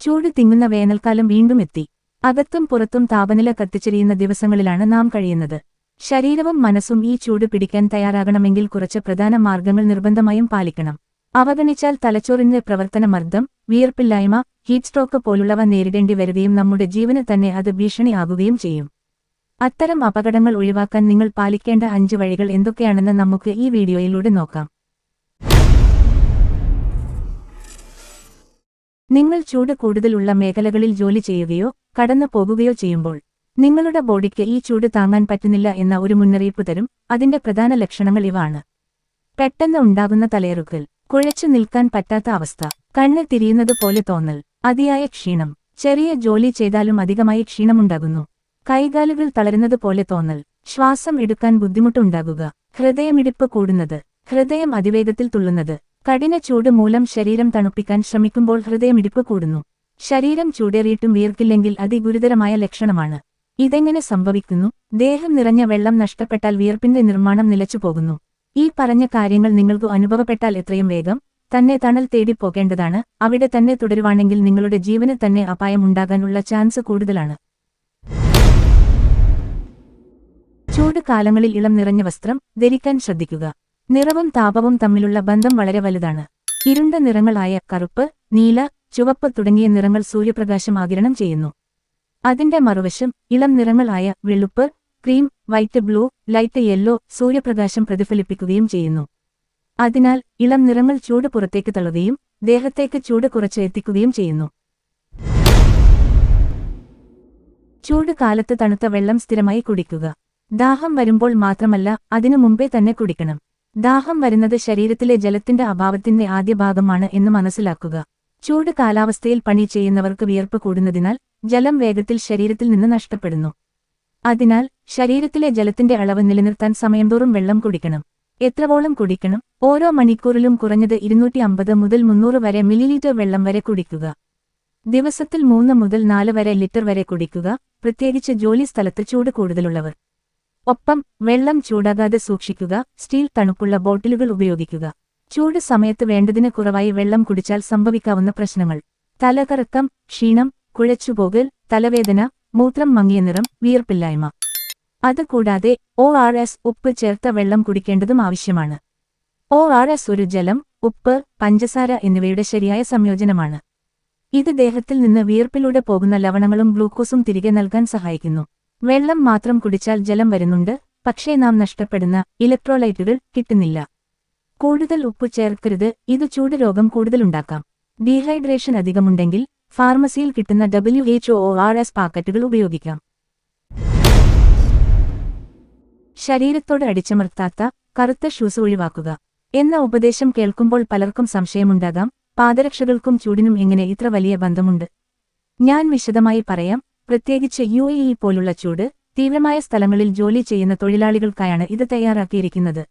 ചൂട് തിങ്ങുന്ന വേനൽക്കാലം വീണ്ടും എത്തി. അകത്തും പുറത്തും താപനില കത്തിച്ചെരിയുന്ന ദിവസങ്ങളിലാണ് നാം കഴിയുന്നത്. ശരീരവും മനസ്സും ഈ ചൂട് പിടിക്കാൻ തയ്യാറാകണമെങ്കിൽ കുറച്ച് പ്രധാന മാർഗങ്ങൾ നിർബന്ധമായും പാലിക്കണം. അവഗണിച്ചാൽ തലച്ചോറിന്റെ പ്രവർത്തന മർദ്ദം വിയർപ്പില്ലായ്മ ഹീറ്റ് സ്ട്രോക്ക് പോലുള്ളവ നേരിടേണ്ടി വരികയും നമ്മുടെ ജീവന് തന്നെ അത് ഭീഷണിയാകുകയും ചെയ്യും. അത്തരം അപകടങ്ങൾ ഒഴിവാക്കാൻ നിങ്ങൾ പാലിക്കേണ്ട അഞ്ച് വഴികൾ എന്തൊക്കെയാണെന്ന് നമുക്ക് ഈ വീഡിയോയിലൂടെ നോക്കാം. നിങ്ങൾ ചൂട് കൂടുതലുള്ള മേഖലകളിൽ ജോലി ചെയ്യുകയോ കടന്നു പോകുകയോ ചെയ്യുമ്പോൾ നിങ്ങളുടെ ബോഡിക്ക് ഈ ചൂട് താങ്ങാൻ പറ്റുന്നില്ല എന്ന ഒരു മുന്നറിയിപ്പ് തരും. അതിന്റെ പ്രധാന ലക്ഷണങ്ങൾ ഇവാണ്. പെട്ടെന്ന് ഉണ്ടാകുന്ന തലയറുക്കൽ കുഴച്ചു നിൽക്കാൻ പറ്റാത്ത അവസ്ഥ കണ്ണ് തിരിയുന്നത് പോലെ തോന്നൽ അതിയായ ക്ഷീണം. ചെറിയ ജോലി ചെയ്താലും അധികമായി ക്ഷീണമുണ്ടാകുന്നു. കൈകാലുകൾ തളരുന്നത് പോലെ തോന്നൽ ശ്വാസം എടുക്കാൻ ബുദ്ധിമുട്ടുണ്ടാകുക. ഹൃദയമിടിപ്പ് കൂടുന്നത് ഹൃദയം അതിവേഗത്തിൽ തുള്ളുന്നത്. കഠിന ചൂട് മൂലം ശരീരം തണുപ്പിക്കാൻ ശ്രമിക്കുമ്പോൾ ഹൃദയമിടിപ്പ് കൂടുന്നു. ശരീരം ചൂടേറിയിട്ടും വിയർക്കില്ലെങ്കിൽ അതിഗുരുതരമായ ലക്ഷണമാണ്. ഇതെങ്ങനെ സംഭവിക്കുന്നു? ദേഹം നിറഞ്ഞ വെള്ളം നഷ്ടപ്പെട്ടാൽ വിയർപ്പിന്റെ നിർമ്മാണം നിലച്ചുപോകുന്നു. ഈ പറഞ്ഞ കാര്യങ്ങൾ നിങ്ങൾക്ക് അനുഭവപ്പെട്ടാൽ എത്രയും വേഗം തന്നെ തണൽ തേടി പോകേണ്ടതാണ്. അവിടെ തന്നെ തുടരുവാണെങ്കിൽ നിങ്ങളുടെ ജീവന് തന്നെ അപായം ഉണ്ടാകാനുള്ള ചാൻസ് കൂടുതലാണ്. ചൂട് കാലങ്ങളിൽ ഇളം നിറഞ്ഞ വസ്ത്രം ധരിക്കാൻ ശ്രദ്ധിക്കുക. നിറവും താപവും തമ്മിലുള്ള ബന്ധം വളരെ വലുതാണ്. ഇരുണ്ട നിറങ്ങളായ കറുപ്പ് നീല ചുവപ്പ് തുടങ്ങിയ നിറങ്ങൾ സൂര്യപ്രകാശം ആകിരണം ചെയ്യുന്നു. അതിന്റെ മറുവശം ഇളം നിറങ്ങളായ വെളുപ്പ് cream white blue light yellow സൂര്യപ്രകാശം പ്രതിഫലിപ്പിക്കുകയും ചെയ്യുന്നു. അതിനാൽ ഇളം നിറങ്ങൾ ചൂട് പുറത്തേക്ക് തള്ളുകയും ദേഹത്തേക്ക് ചൂട് കുറച്ച് എത്തിക്കുകയും ചെയ്യുന്നു. ചൂട് കാലത്ത് തണുത്ത വെള്ളം സ്ഥിരമായി കുടിക്കുക. ദാഹം വരുമ്പോൾ മാത്രമല്ല അതിനു മുമ്പേ തന്നെ കുടിക്കണം. ദാഹം വരുന്നത് ശരീരത്തിലെ ജലത്തിന്റെ അഭാവത്തിന്റെ ആദ്യ ഭാഗമാണ് എന്ന് മനസ്സിലാക്കുക. ചൂട് കാലാവസ്ഥയിൽ പണി ചെയ്യുന്നവർക്ക് വിയർപ്പ് കൂടുന്നതിനാൽ ജലം വേഗത്തിൽ ശരീരത്തിൽ നിന്ന് നഷ്ടപ്പെടുന്നു. അതിനാൽ ശരീരത്തിലെ ജലത്തിന്റെ അളവ് നിലനിർത്താൻ സമയംതോറും വെള്ളം കുടിക്കണം. എത്രവോളം കുടിക്കണം? ഓരോ മണിക്കൂറിലും കുറഞ്ഞത് ഇരുന്നൂറ്റി അമ്പത് മുതൽ മുന്നൂറ് വരെ മില്ലിലീറ്റർ വെള്ളം വരെ കുടിക്കുക. ദിവസത്തിൽ മൂന്ന് മുതൽ നാല് വരെ ലിറ്റർ വരെ കുടിക്കുക. പ്രത്യേകിച്ച് ജോലി സ്ഥലത്ത് ചൂട് കൂടുതലുള്ളവർ. ഒപ്പം വെള്ളം ചൂടാകാതെ സൂക്ഷിക്കുക സ്റ്റീൽ തണുപ്പുള്ള ബോട്ടിലുകൾ ഉപയോഗിക്കുക. ചൂട് സമയത്ത് വേണ്ടതിന് കുറവായി വെള്ളം കുടിച്ചാൽ സംഭവിക്കാവുന്ന പ്രശ്നങ്ങൾ. തലകറക്കം ക്ഷീണം കുഴച്ചുപോകൽ തലവേദന മൂത്രം മങ്ങിയ നിറം വിയർപ്പില്ലായ്മ. അതുകൂടാതെ ഒ ആർ എസ് ഉപ്പ് ചേർത്ത വെള്ളം കുടിക്കേണ്ടതും ആവശ്യമാണ്. ഒ ആർ എസ് ഒരു ജലം ഉപ്പ് പഞ്ചസാര എന്നിവയുടെ ശരിയായ സംയോജനമാണ്. ഇത് ദേഹത്തിൽ നിന്ന് വിയർപ്പിലൂടെ പോകുന്ന ലവണങ്ങളും ഗ്ലൂക്കോസും തിരികെ നൽകാൻ സഹായിക്കുന്നു. വെള്ളം മാത്രം കുടിച്ചാൽ ജലം വരുന്നുണ്ട് പക്ഷേ നാം നഷ്ടപ്പെടുന്ന ഇലക്ട്രോലൈറ്റുകൾ കിട്ടുന്നില്ല. കൂടുതൽ ഉപ്പ് ചേർക്കരുത് ഇത് ചൂട് രോഗം കൂടുതലുണ്ടാക്കാം. ഡീഹൈഡ്രേഷൻ അധികമുണ്ടെങ്കിൽ ഫാർമസിയിൽ കിട്ടുന്ന W H O R S പാക്കറ്റുകൾ ഉപയോഗിക്കാം. ശരീരത്തോട് അടിച്ചമർത്താത്ത കറുത്ത ഷൂസ് ഒഴിവാക്കുക. എന്ന ഉപദേശം കേൾക്കുമ്പോൾ പലർക്കും സംശയമുണ്ടാകാം പാദരക്ഷകൾക്കും ചൂടിനും എങ്ങനെ ഇത്ര വലിയ ബന്ധമുണ്ട്? ഞാൻ വിശദമായി പറയാം പ്രത്യേകിച്ച് യു എ ഇ പോലുള്ള ചൂട് തീവ്രമായ സ്ഥലങ്ങളിൽ ജോലി ചെയ്യുന്ന തൊഴിലാളികൾക്കായാണ് ഇത് തയ്യാറാക്കിയിരിക്കുന്നത്.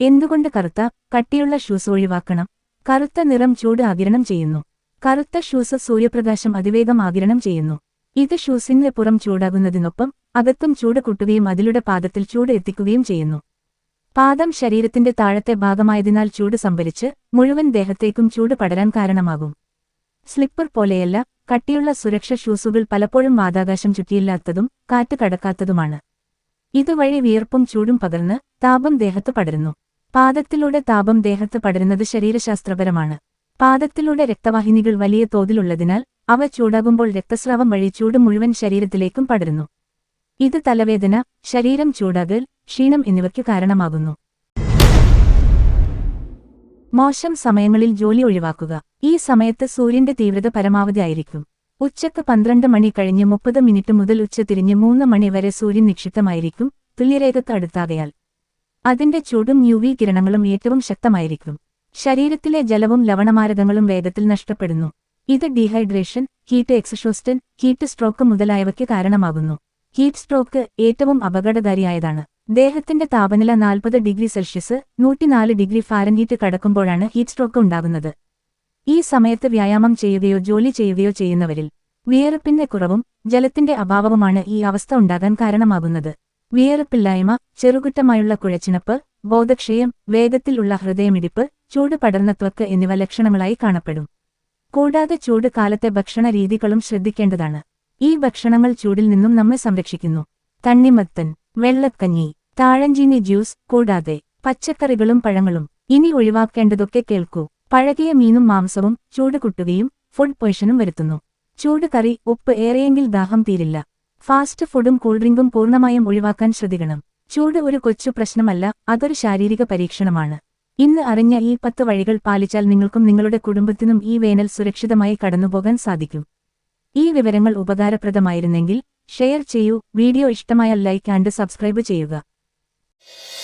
എന്തുകൊണ്ട് കറുത്ത കട്ടിയുള്ള ഷൂസ് ഒഴിവാക്കണം? കറുത്ത നിറം ചൂട് ആകിരണം ചെയ്യുന്നു. കറുത്ത ഷൂസ് സൂര്യപ്രകാശം അതിവേഗം ആകിരണം ചെയ്യുന്നു. ഇത് ഷൂസിന് പുറം ചൂടാകുന്നതിനൊപ്പം അകത്തും ചൂട് കൂട്ടുകയും അതിലൂടെ പാദത്തിൽ ചൂട് എത്തിക്കുകയും ചെയ്യുന്നു. പാദം ശരീരത്തിന്റെ താഴത്തെ ഭാഗമായതിനാൽ ചൂട് സംഭരിച്ച് മുഴുവൻ ദേഹത്തേക്കും ചൂട് പടരാൻ കാരണമാകും. സ്ലിപ്പർ പോലെയല്ല കട്ടിയുള്ള സുരക്ഷ ഷൂസുകൾ പലപ്പോഴും വാതാകാശം ചുറ്റിയില്ലാത്തതും കാറ്റ് കടക്കാത്തതുമാണ്. ഇതുവഴി വിയർപ്പും ചൂടും പകർന്ന് താപം ദേഹത്ത് പടരുന്നു. പാദത്തിലൂടെ താപം ദേഹത്ത് പടരുന്നത് ശരീരശാസ്ത്രപരമാണ്. പാദത്തിലൂടെ രക്തവാഹിനികൾ വലിയ തോതിലുള്ളതിനാൽ അവ ചൂടാകുമ്പോൾ രക്തസ്രാവം വഴി ചൂട് മുഴുവൻ ശരീരത്തിലേക്കും പടരുന്നു. ഇത് തലവേദന ശരീരം ചൂടാകൽ ക്ഷീണം എന്നിവയ്ക്ക് കാരണമാകുന്നു. മോശം സമയങ്ങളിൽ ജോലി ഒഴിവാക്കുക. ഈ സമയത്ത് സൂര്യന്റെ തീവ്രത പരമാവധി ആയിരിക്കും. ഉച്ചയ്ക്ക് പന്ത്രണ്ട് മണി കഴിഞ്ഞ് മുപ്പത് മിനിറ്റ് മുതൽ ഉച്ച തിരിഞ്ഞ് മൂന്ന് മണി വരെ സൂര്യൻ നിക്ഷിപ്തമായിരിക്കും. തുല്യരേഖത്ത് അടുത്താകയാൽ. അതിന്റെ ചൂടും യുവി കിരണങ്ങളും ഏറ്റവും ശക്തമായിരിക്കും. ശരീരത്തിലെ ജലവും ലവണമാരകങ്ങളും വേഗത്തിൽ നഷ്ടപ്പെടുന്നു. ഇത് dehydration heat exhaustion heat stroke മുതലായവയ്ക്ക് കാരണമാകുന്നു. ഹീറ്റ് സ്ട്രോക്ക് ഏറ്റവും അപകടകാരിയായതാണ്. ദേഹത്തിന്റെ താപനില നാൽപ്പത് ഡിഗ്രി സെൽഷ്യസ് നൂറ്റിനാല് ഡിഗ്രി ഫാരൻഹീറ്റ് കടക്കുമ്പോഴാണ് ഹീറ്റ് സ്ട്രോക്ക് ഉണ്ടാകുന്നത്. ഈ സമയത്ത് വ്യായാമം ചെയ്യുകയോ ജോലി ചെയ്യുകയോ ചെയ്യുന്നവരിൽ വിയർപ്പിന്റെ കുറവും ജലത്തിന്റെ അഭാവവുമാണ് ഈ അവസ്ഥ ഉണ്ടാകാൻ കാരണമാകുന്നത്. വിയർപ്പില്ലായ്മ ചെറുകുറ്റമായുള്ള കുഴച്ചിണപ്പ് ബോധക്ഷയം വേഗത്തിലുള്ള ഹൃദയമിടിപ്പ് ചൂട് പടർന്ന ത്വക്ക് എന്നിവ ലക്ഷണങ്ങളായി കാണപ്പെടും. കൂടാതെ ചൂട് കാലത്തെ ഭക്ഷണ രീതികളും ശ്രദ്ധിക്കേണ്ടതാണ്. ഈ ഭക്ഷണങ്ങൾ ചൂടിൽ നിന്നും നമ്മെ സംരക്ഷിക്കുന്നു. തണ്ണിമത്തൻ വെള്ളക്കഞ്ഞി താഴഞ്ചീനി ജ്യൂസ് കൂടാതെ പച്ചക്കറികളും പഴങ്ങളും. ഇനി ഒഴിവാക്കേണ്ടതൊക്കെ കേൾക്കൂ. പഴകിയ മീനും മാംസവും ചൂട് കുട്ടുകയും ഫുഡ് പൊയ്ഷനും വരുത്തുന്നു. ചൂട് കറി ഉപ്പ് ഏറെയെങ്കിൽ ദാഹം തീരില്ല. ഫാസ്റ്റ് ഫുഡും കൂൾ ഡ്രിങ്കും പൂർണമായും ഒഴിവാക്കാൻ ശ്രദ്ധിക്കണം. ചൂട് ഒരു കൊച്ചു പ്രശ്നമല്ല അതൊരു ശാരീരിക പരീക്ഷണമാണ്. ഇന്ന് അറിഞ്ഞ ഈ പത്ത് വഴികൾ പാലിച്ചാൽ നിങ്ങൾക്കും നിങ്ങളുടെ കുടുംബത്തിനും ഈ വേനൽ സുരക്ഷിതമായി കടന്നുപോകാൻ സാധിക്കും. ഈ വിവരങ്ങൾ ഉപകാരപ്രദമായിരുന്നെങ്കിൽ ഷെയർ ചെയ്യൂ വീഡിയോ ഇഷ്ടമായാൽ ലൈക്ക് ആൻഡ് സബ്സ്ക്രൈബ് ചെയ്യുക. you